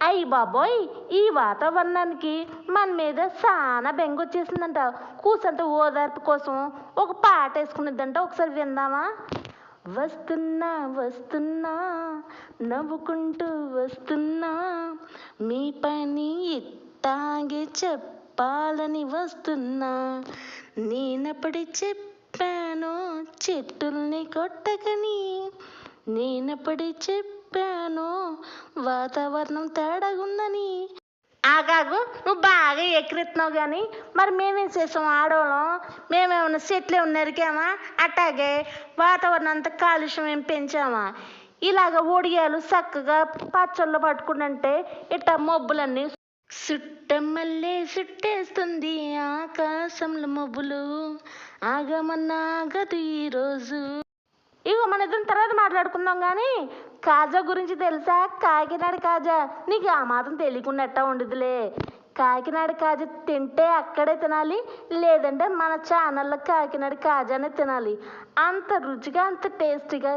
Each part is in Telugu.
అయ్యి బాబోయ్ ఈ వాతావరణానికి మన మీద చాలా బెంగ వచ్చేసిందంట. కూసంత ఓదార్పు కోసం ఒక పాట వేసుకునిద్దంట. ఒకసారి విందామా? వస్తున్నా వస్తున్నా నవ్వుకుంటూ వస్తున్నా మీ పని ఇట్టాగే చెప్పాలని వస్తున్నా. నేనప్పటి చెప్పాను చెట్టుల్ని కొట్టకని నేనప్పటి చెప్పాను వాతావరణం తేడాగుందని. ఆగాగు నువ్వు బాగా ఎక్కిరెత్తున్నావు కానీ మరి మేమేం చేసాం ఆడవాళ్ళం? మేమేమన్నా చెట్లు ఏమన్నా నరికామా? అట్టాగే వాతావరణం అంతా కాలుష్యం ఏం పెంచామా? ఇలాగ ఒడియాలు చక్కగా పచ్చళ్ళు పట్టుకుంటుంటే ఇట్ట మబ్బులన్నీ సుట్టమల్లే సుట్టేస్తుంది ఆకాశంలో మబ్బులు. ఆగమన్నా ఆగదు ఈరోజు ఇగో మన ఇద్దరం తర్వాత మాట్లాడుకుందాం కానీ కాజా గురించి తెలుసా? కాకినాడ కాజా. నీకు ఆ మాత్రం తెలియకుండా ఎట్టా ఉండదులే కాకినాడ కాజా తింటే అక్కడే తినాలి లేదంటే మన ఛానల్లో కాకినాడ కాజానే తినాలి. అంత రుచిగా అంత టేస్టీగా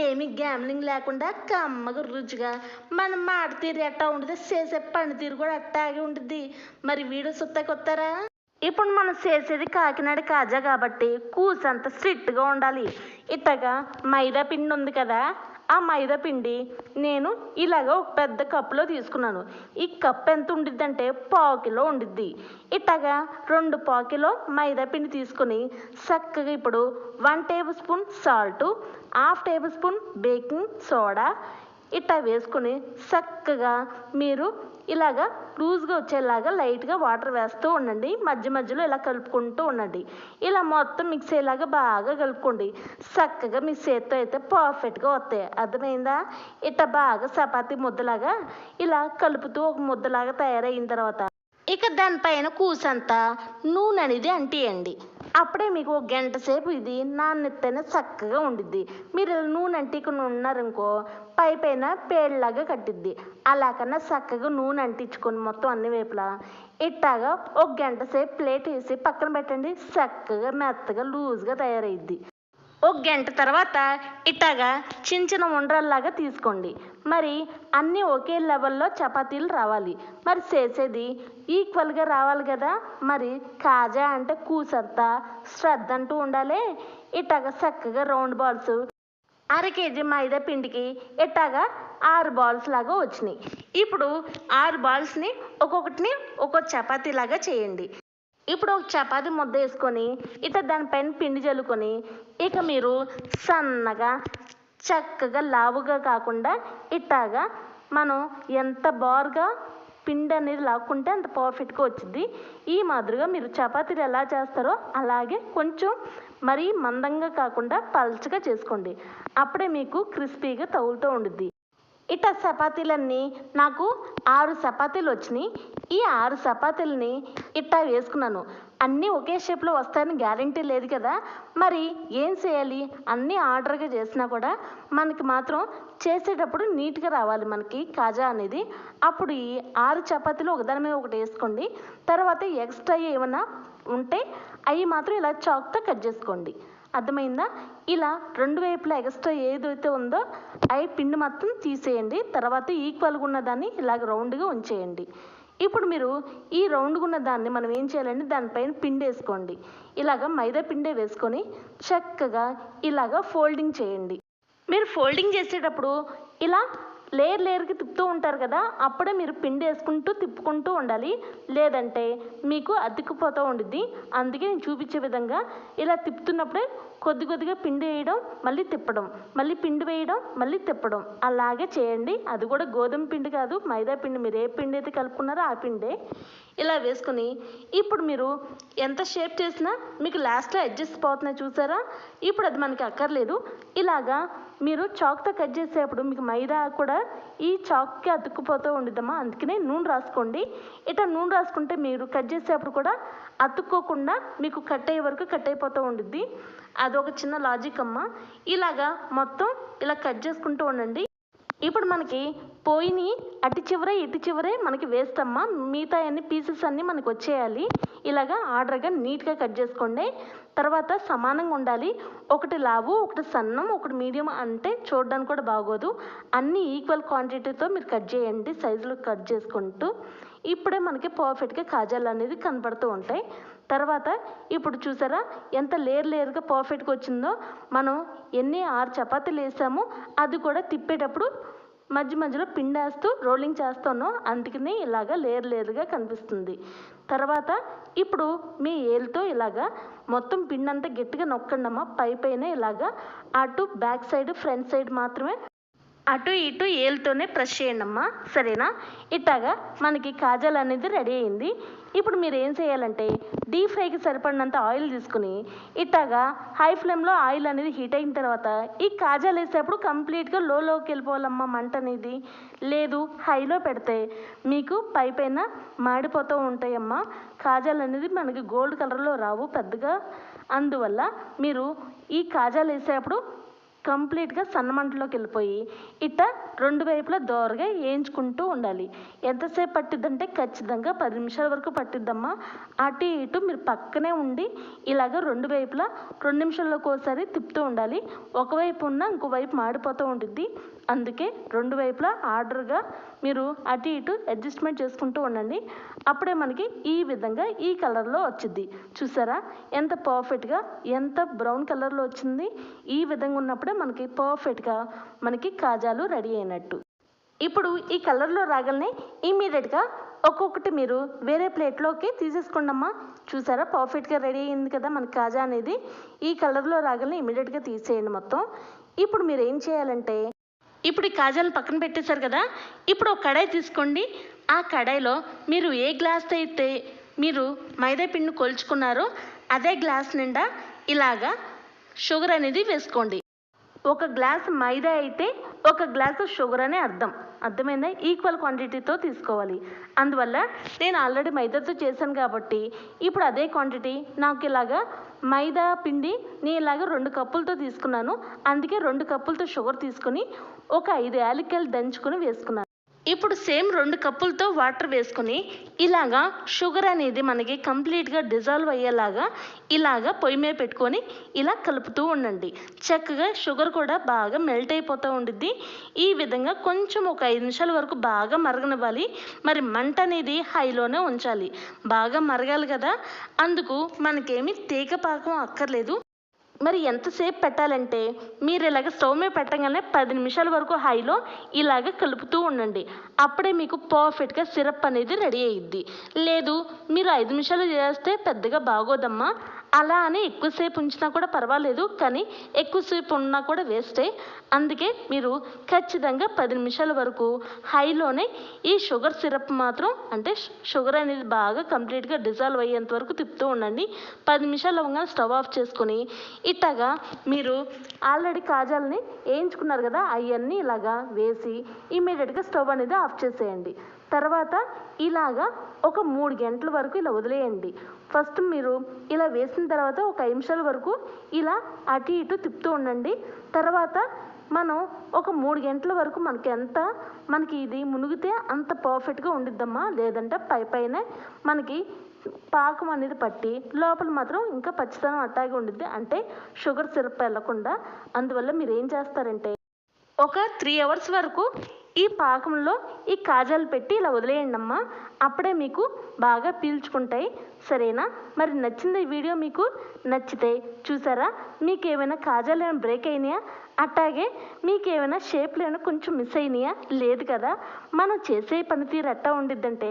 ఏమి గ్యామ్లింగ్ లేకుండా కమ్మగా రుచిగా మన మాట తీరు ఎట్టా ఉంటుంది చేసే పని తీరు కూడా అట్టాగే ఉంటుంది మరి వీడియో సుత్తా కొత్తారా ఇప్పుడు మనం చేసేది కాకినాడ కాజా కాబట్టి కూసంత స్ట్రిక్ట్గా ఉండాలి. ఇట్టగా మైదా పిండి ఉంది కదా ఆ మైదా పిండి నేను ఇలాగ ఒక పెద్ద కప్పులో తీసుకున్నాను. ఈ కప్ ఎంత ఉండిద్దంటే పావు కిలో ఉండిద్ది. ఇట్టగా రెండు పావు కిలో మైదా పిండి తీసుకొని చక్కగా ఇప్పుడు one tablespoon salt half tablespoon baking soda ఇట్టా వేసుకొని చక్కగా మీరు ఇలాగా లూజ్గా వచ్చేలాగా లైట్గా వాటర్ వేస్తూ ఉండండి. మధ్య మధ్యలో ఇలా కలుపుకుంటూ ఉండండి. ఇలా మొత్తం మిక్స్ అయ్యేలాగా బాగా కలుపుకోండి. చక్కగా మీ చేత్తో అయితే పర్ఫెక్ట్గా వస్తాయి. అర్థమైందా? ఇట్లా బాగా చపాతీ ముద్దలాగా ఇలా కలుపుతూ ఒక ముద్దలాగా తయారైన తర్వాత ఇక దానిపైన కూసంతా నూనె అనేది అంటియండి. అప్పుడే మీకు ఒక గంట సేపు ఇది నాణ్యతనే చక్కగా ఉండిద్ది. మీరు నూనె అంటికుని ఉన్నారనుకో పై పైన పేళ్ళలాగా కట్టిద్ది. అలా కన్నా చక్కగా నూనె అంటించుకొని మొత్తం అన్ని వైపులా ఇట్టాగా ఒక గంట సేపు ప్లేట్ వేసి పక్కన పెట్టండి. చక్కగా మెత్తగా లూజ్గా తయారైద్ది. ఒక గంట తర్వాత ఇట్టాగా చిన్న చిన్న ఉండ్రల్లాగా తీసుకోండి. మరి అన్నీ ఒకే లెవెల్లో చపాతీలు రావాలి. మరి చేసేది ఈక్వల్గా రావాలి కదా. మరి కాజా అంటే కూసంతా శ్రద్ధ అంటూ ఉండాలి. ఇట్టాగా చక్కగా రౌండ్ బాల్స్ అర కేజీ మైదా పిండికి ఇట్టాగా ఆరు బాల్స్ లాగా వచ్చినాయి. ఇప్పుడు ఆరు బాల్స్ని ఒక్కొక్కటిని ఒక్కొక్క చపాతీ లాగా చేయండి. ఇప్పుడు ఒక చపాతి ముద్ద వేసుకొని ఇట్లా దానిపైన పిండి చల్లుకొని ఇక మీరు సన్నగా చక్కగా లావుగా కాకుండా ఇట్టాగా మనం ఎంత బారుగా పిండి అనేది లాక్కుంటే అంత పర్ఫెక్ట్గా వచ్చింది ఈ మాదిరిగా మీరు చపాతీలు ఎలా చేస్తారో అలాగే కొంచెం మరీ మందంగా కాకుండా పల్చగా చేసుకోండి. అప్పుడే మీకు క్రిస్పీగా తగులుతూ ఉండుద్ది. ఇట చపాతీలన్నీ నాకు ఆరు చపాతీలు వచ్చినాయి. ఈ ఆరు చపాతీలని ఇట్టా వేసుకున్నాను. అన్నీ ఒకే షేప్లో వస్తాయని గ్యారంటీ లేదు కదా. మరి ఏం చేయాలి? అన్నీ ఆర్డర్గా చేసినా కూడా మనకి మాత్రం చేసేటప్పుడు నీట్గా రావాలి మనకి కాజా అనేది. అప్పుడు ఈ ఆరు చపాతీలు ఒకదాని మీద ఒకటి వేసుకోండి. తర్వాత ఎక్స్ట్రా ఏమైనా ఉంటే అవి మాత్రం ఇలా చాక్తో కట్ చేసుకోండి. అర్థమైందా? ఇలా రెండు వైపులా ఎక్స్ట్రా ఏదైతే ఉందో అవి పిండి మొత్తం తీసేయండి. తర్వాత ఈక్వల్గా ఉన్న దాన్ని ఇలాగ రౌండ్గా ఉంచేయండి. ఇప్పుడు మీరు ఈ రౌండ్గా ఉన్న దాన్ని మనం ఏం చేయాలంటే దానిపైన పిండి వేసుకోండి. ఇలాగ మైదా పిండే వేసుకొని చక్కగా ఇలాగ ఫోల్డింగ్ చేయండి. మీరు ఫోల్డింగ్ చేసేటప్పుడు ఇలా లేయర్ లేయర్కి తిప్పుతూ ఉంటారు కదా అప్పుడే మీరు పిండి వేసుకుంటూ తిప్పుకుంటూ ఉండాలి. లేదంటే మీకు అతికిపోతూ ఉండిద్ది. అందుకే నేను చూపించే విధంగా ఇలా తిప్పుతున్నప్పుడే కొద్ది కొద్దిగా పిండి వేయడం మళ్ళీ తిప్పడం మళ్ళీ పిండి వేయడం మళ్ళీ తిప్పడం. అలాగే చేయండి. అది కూడా గోధుమ పిండి కాదు మైదా పిండి. మీరు ఏ పిండి అయితే కలుపుకున్నారో ఆ పిండే. ఇలా వేసుకుని ఇప్పుడు మీరు ఎంత షేప్ చేసినా మీకు లాస్ట్లో అడ్జస్ట్ పోతున్నాయి చూసారా? ఇప్పుడు అది మనకి అక్కర్లేదు. ఇలాగా మీరు చాక్తో కట్ చేసేటప్పుడు మీకు మైదా కూడా ఈ చాక్కి అతుక్కుపోతూ ఉండిద్దమ్మా. అందుకనే నూనె రాసుకోండి. ఇట్లా నూనె రాసుకుంటే మీరు కట్ చేసేటప్పుడు కూడా అతుక్కోకుండా మీకు కట్ అయ్యే వరకు కట్ అయిపోతూ ఉండిద్ది. అదొక చిన్న లాజిక్ అమ్మ. ఇలాగా మొత్తం ఇలా కట్ చేసుకుంటూ ఉండండి. ఇప్పుడు మనకి పోయిని అటు చివర ఇటు చివరే మనకి వేస్తామా? మిగతా అన్ని పీసెస్ అన్నీ మనకు వచ్చేయాలి. ఇలాగా ఆర్డర్గా నీట్గా కట్ చేసుకోండి. తర్వాత సమానంగా ఉండాలి. ఒకటి లావు ఒకటి సన్నం ఒకటి మీడియం అంటే చూడడానికి కూడా బాగోదు. అన్ని ఈక్వల్ క్వాంటిటీతో మీరు కట్ చేయండి సైజులు కట్ చేసుకుంటూ. ఇప్పుడే మనకి పర్ఫెక్ట్గా కాజాలు అనేది కనపడుతూ ఉంటాయి. తర్వాత ఇప్పుడు చూసారా? ఎంత లేయర్ లేయర్గా పర్ఫెక్ట్గా వచ్చిందో. మనం ఎన్ని ఆరు చపాతీలు వేసామో అది కూడా తిప్పేటప్పుడు మధ్య మధ్యలో పిండేస్తూ రోలింగ్ చేస్తాను. అందుకని ఇలాగా లేయర్ లేయర్గా కనిపిస్తుంది. తర్వాత ఇప్పుడు మీ ఏలుతో ఇలాగా మొత్తం పిండి అంతా గట్టిగా నొక్కండమ్మా. పై పైన ఇలాగా అటు బ్యాక్ సైడ్ ఫ్రంట్ సైడ్ మాత్రమే అటు ఇటు ఏలుతోనే ప్రెస్ చేయండి అమ్మా. సరేనా? ఇట్టాగా మనకి కాజాలు అనేది రెడీ అయింది. ఇప్పుడు మీరు ఏం చేయాలంటే డీప్ ఫ్రైకి సరిపడినంత ఆయిల్ తీసుకుని ఇట్టాగా హై ఫ్లేమ్లో ఆయిల్ అనేది హీట్ అయిన తర్వాత ఈ కాజాలు వేసేటప్పుడు కంప్లీట్గా లోలోకి వెళ్ళిపోవాలమ్మా మంట అనేది. లేదు హైలో పెడితే మీకు పై పైన మాడిపోతూ ఉంటాయమ్మా. కాజాలు అనేది మనకి గోల్డ్ కలర్లో రావు పెద్దగా. అందువల్ల మీరు ఈ కాజాలు వేసేటప్పుడు కంప్లీట్గా సన్నమంటలోకి వెళ్ళిపోయి ఇట రెండు వైపులా దోరగా వేయించుకుంటూ ఉండాలి. ఎంతసేపు పట్టిద్దంటే ఖచ్చితంగా పది నిమిషాల వరకు పట్టిద్దమ్మా. అటు ఇటు మీరు పక్కనే ఉండి ఇలాగ రెండు వైపులా రెండు నిమిషాల్లోకి ఒకసారి తిప్పుతూ ఉండాలి. ఒకవైపు ఉన్న ఇంకో వైపు మాడిపోతూ ఉంటుంది అందుకే రెండు వైపులా ఆర్డర్గా మీరు అటు ఇటు అడ్జస్ట్మెంట్ చేసుకుంటూ ఉండండి. అప్పుడే మనకి ఈ విధంగా ఈ కలర్లో వచ్చింది చూసారా? ఎంత పర్ఫెక్ట్గా ఎంత బ్రౌన్ కలర్లో వచ్చింది. ఈ విధంగా ఉన్నప్పుడే మనకి పర్ఫెక్ట్గా మనకి కాజాలు రెడీ అయినట్టు. ఇప్పుడు ఈ కలర్లో రాగలనే ఇమీడియట్గా ఒక్కొక్కటి మీరు వేరే ప్లేట్లోకి తీసేసుకోండమ్మా చూసారా? పర్ఫెక్ట్గా రెడీ అయింది కదా మన కాజా అనేది. ఈ కలర్లో రాగలనే ఇమీడియట్గా తీసేయండి మొత్తం. ఇప్పుడు మీరు ఏం చేయాలంటే ఇప్పుడు ఈ కాజాలను పక్కన పెట్టేశారు కదా ఇప్పుడు ఒక కడాయి తీసుకోండి. ఆ కడాయిలో మీరు ఏ గ్లాస్తో అయితే మీరు మైదా పిండిని కొలుచుకున్నారో అదే గ్లాస్ నిండా ఇలాగా షుగర్ అనేది వేసుకోండి. ఒక గ్లాస్ మైదా అయితే ఒక గ్లాసు షుగర్ అనే అర్థం. అర్థమైందా? ఈక్వల్ క్వాంటిటీతో తీసుకోవాలి. అందువల్ల నేను ఆల్రెడీ మైదాతో చేశాను కాబట్టి ఇప్పుడు అదే క్వాంటిటీ. నాకు ఇలాగా మైదా పిండి నేను ఇలాగ రెండు కప్పులతో తీసుకున్నాను. అందుకే రెండు కప్పులతో షుగర్ తీసుకొని ఒక ఐదు యాలక్కాయలు దంచుకుని వేసుకున్నాను. ఇప్పుడు సేమ్ రెండు కప్పులతో వాటర్ వేసుకొని ఇలాగా షుగర్ అనేది మనకి కంప్లీట్గా డిజాల్వ్ అయ్యేలాగా ఇలాగా పొయ్యి మీద పెట్టుకొని ఇలా కలుపుతూ ఉండండి. చక్కగా షుగర్ కూడా బాగా మెల్ట్ అయిపోతూ ఉండిద్ది. ఈ విధంగా కొంచెం ఒక ఐదు నిమిషాల వరకు బాగా మరగనివ్వాలి. మరి మంట అనేది హైలోనే ఉంచాలి. బాగా మరగాలి కదా. అందుకు మనకేమి తీగ పాకం అక్కర్లేదు. మరి ఎంతసేపు పెట్టాలంటే మీరు ఇలాగ స్టవ్ మీద పెట్టగానే పది నిమిషాల వరకు హైలో ఇలాగ కలుపుతూ ఉండండి. అప్పుడే మీకు పర్ఫెక్ట్గా సిరప్ అనేది రెడీ అయ్యిద్ది లేదు మీరు ఐదు నిమిషాలు చేస్తే పెద్దగా బాగోదమ్మా అలా అని ఎక్కువసేపు ఉంచినా కూడా పర్వాలేదు కానీ ఎక్కువసేపు ఉన్నా కూడా వేస్టే. అందుకే మీరు ఖచ్చితంగా పది నిమిషాల వరకు హైలోనే ఈ షుగర్ సిరప్ మాత్రం అంటే షుగర్ అనేది బాగా కంప్లీట్గా డిజాల్వ్ అయ్యేంత వరకు తిప్పుతూ ఉండండి. పది నిమిషాలు అవ్వగానే స్టవ్ ఆఫ్ చేసుకొని ఇట్టగా మీరు ఆల్రెడీ కాజాలని వేయించుకున్నారు కదా అవన్నీ ఇలాగా వేసి ఇమీడియట్గా స్టవ్ అనేది ఆఫ్ చేసేయండి. తర్వాత ఇలాగా ఒక మూడు గంటల వరకు ఇలా వదిలేయండి. ఫస్ట్ మీరు ఇలా వేసిన తర్వాత ఒక ఐదు నిమిషాల వరకు ఇలా అటు ఇటు తిప్పుతూ ఉండండి. తర్వాత మనం ఒక మూడు గంటల వరకు మనకి ఎంత మనకి ఇది మునిగితే అంత పర్ఫెక్ట్గా ఉండిద్దమ్మా? లేదంటే పై పైన మనకి పాకం అనేది పట్టి లోపల మాత్రం ఇంకా పచ్చితనం అట్టాగే ఉండిద్ది. అంటే షుగర్ సిరప్ వెళ్ళకుండా. అందువల్ల మీరు ఏం చేస్తారంటే ఒక త్రీ అవర్స్ వరకు ఈ పాకంలో ఈ కాజాలు పెట్టి ఇలా వదిలేయండి అమ్మా అప్పుడే మీకు బాగా పీల్చుకుంటాయి. సరేనా? మరి నచ్చింది ఈ వీడియో మీకు నచ్చితే చూసారా? మీకు ఏమైనా కాజాలు ఏమైనా బ్రేక్ అయినాయా? అట్టాగే మీకు ఏమైనా షేప్లు ఏమైనా కొంచెం మిస్ అయినాయా? లేదు కదా? మనం చేసే పనితీరు అట్టా ఉండిద్దంటే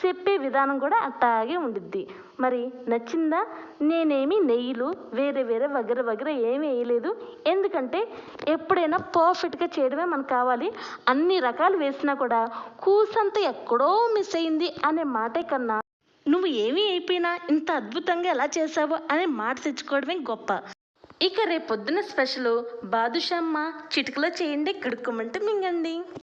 చెప్పే విధానం కూడా అట్టాగే ఉండిద్ది. మరి నచ్చిందా? నేనేమి నెయ్యిలు వేరే వేరే వగర వగర ఏమీ వేయలేదు. ఎందుకంటే ఎప్పుడైనా పర్ఫెక్ట్గా చేయడమే మనకు కావాలి. అన్ని రకాలు వేసినా కూడా కూసంత ఎక్కడో మిస్ అయింది అనే మాటే కన్నా నువ్వు ఏమీ అయిపోయినా ఇంత అద్భుతంగా ఎలా చేసావు అనే మాట తెచ్చుకోవడమే గొప్ప. ఇక రేపొద్దున స్పెషల్ బాదుషమ్మ చిటికలో చేయండి కడుక్కోమంటే మింగండి.